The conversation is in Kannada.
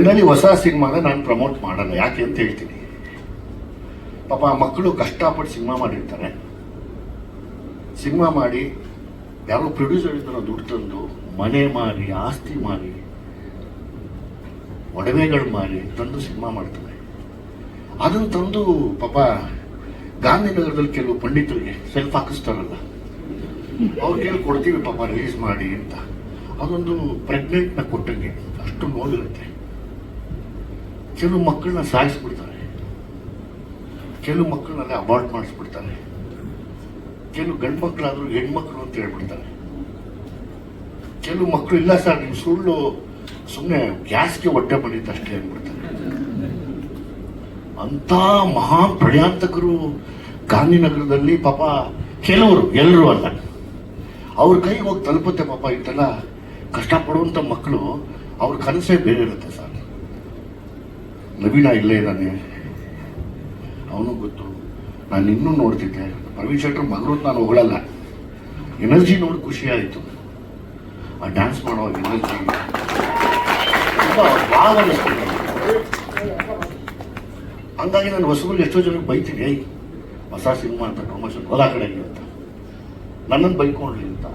ಜನರಲಿ ಹೊಸ ಸಿನಿಮಾನ ನಾನು ಪ್ರಮೋಟ್ ಮಾಡಲ್ಲ. ಯಾಕೆ ಅಂತ ಹೇಳ್ತೀನಿ. ಪಾಪ ಮಕ್ಕಳು ಕಷ್ಟಪಟ್ಟು ಸಿನಿಮಾ ಮಾಡಿರ್ತಾರೆ. ಸಿನಿಮಾ ಮಾಡಿ ಯಾರೋ ಪ್ರೊಡ್ಯೂಸರ್ ಇದ್ದಾರೋ ದುಡ್ಡು ತಂದು ಮನೆ ಮಾರಿ, ಆಸ್ತಿ ಮಾರಿ, ಒಡವೆಗಳು ಮಾರಿ ತಂದು ಸಿನಿಮಾ ಮಾಡ್ತಾರೆ. ಅದನ್ನು ತಂದು ಪಾಪ ಗಾಂಧಿನಗರದಲ್ಲಿ ಕೆಲವು ಪಂಡಿತರಿಗೆ ಸೆಲ್ಫ್ ಹಾಕಿಸ್ತಾರಲ್ಲ. ಅವ್ರಿಗೆ ಕೊಡ್ತೀವಿ ಪಾಪ ರಿಲೀಸ್ ಮಾಡಿ ಅಂತ. ಅದೊಂದು ಪ್ರೆಗ್ನೆಂಟ್ನ ಕೊಟ್ಟಂಗೆ. ಅಷ್ಟು ನೋವಿರುತ್ತೆ. ಕೆಲವು ಮಕ್ಕಳನ್ನ ಸಾಯಿಸ್ಬಿಡ್ತಾರೆ ಕೆಲವು ಮಕ್ಕಳನ್ನೆಲ್ಲ ಅಬಾರ್ಟ್ ಮಾಡಿಸ್ಬಿಡ್ತಾರೆ ಕೆಲವು ಗಂಡು ಮಕ್ಕಳಾದರೂ ಹೆಣ್ಮಕ್ಳು ಅಂತ ಹೇಳ್ಬಿಡ್ತಾರೆ ಕೆಲವು ಮಕ್ಕಳು ಇಲ್ಲ ಸರ್ ನಿಮ್ಮ ಸುಳ್ಳು ಸುಮ್ಮನೆ ಗ್ಯಾಸ್ಗೆ ಹೊಟ್ಟೆ ಬಂದಿತ್ತು ಅಷ್ಟೇ ಅಂದ್ಬಿಡ್ತಾರೆ ಅಂಥ ಮಹಾ ಪ್ರಳಯಾಂತಕರು ಗಾಂಧಿನಗರದಲ್ಲಿ ಪಾಪ ಕೆಲವರು ಎಲ್ಲರೂ ಅಲ್ಲ. ಅವ್ರ ಕೈಗೆ ಹೋಗಿ ತಲುಪುತ್ತೆ ಪಾಪ ಇಂತೆಲ್ಲ ಕಷ್ಟಪಡುವಂಥ ಮಕ್ಕಳು, ಅವ್ರ ಕನಸೇ ಬೇರೆ ಇರುತ್ತೆ ಸರ್. ನವೀನ ಇಲ್ಲೇ ಇದ್ದಾನೆ. ಅವನು ಗೊತ್ತು. ನಾನು ಇನ್ನೂ ನೋಡ್ತಿದ್ದೆ. ಪ್ರವೀಣ್ ಶೆಟ್ಟರ್ ನಾನು ಹೊಗಳಲ್ಲ. ಎನರ್ಜಿ ನೋಡಿ ಖುಷಿ ಆಯಿತು. ಆ ಡ್ಯಾನ್ಸ್ ಮಾಡೋ ಎನರ್ಜಿ. ತುಂಬ. ಹಂಗಾಗಿ ನಾನು ಹೊಸಬರಿಗೆ ಎಷ್ಟೋ ಜನಕ್ಕೆ ಬೈತೀನಿ ಹೊಸ ಸಿನಿಮಾ ಅಂತ, ಪ್ರಮೋಷನ್, ಹೋದ ಕಡೆಗೆ ಅಂತ. ನನ್ನನ್ನು ಬೈಕೊಂಡ್ಲಿ ಅಂತ.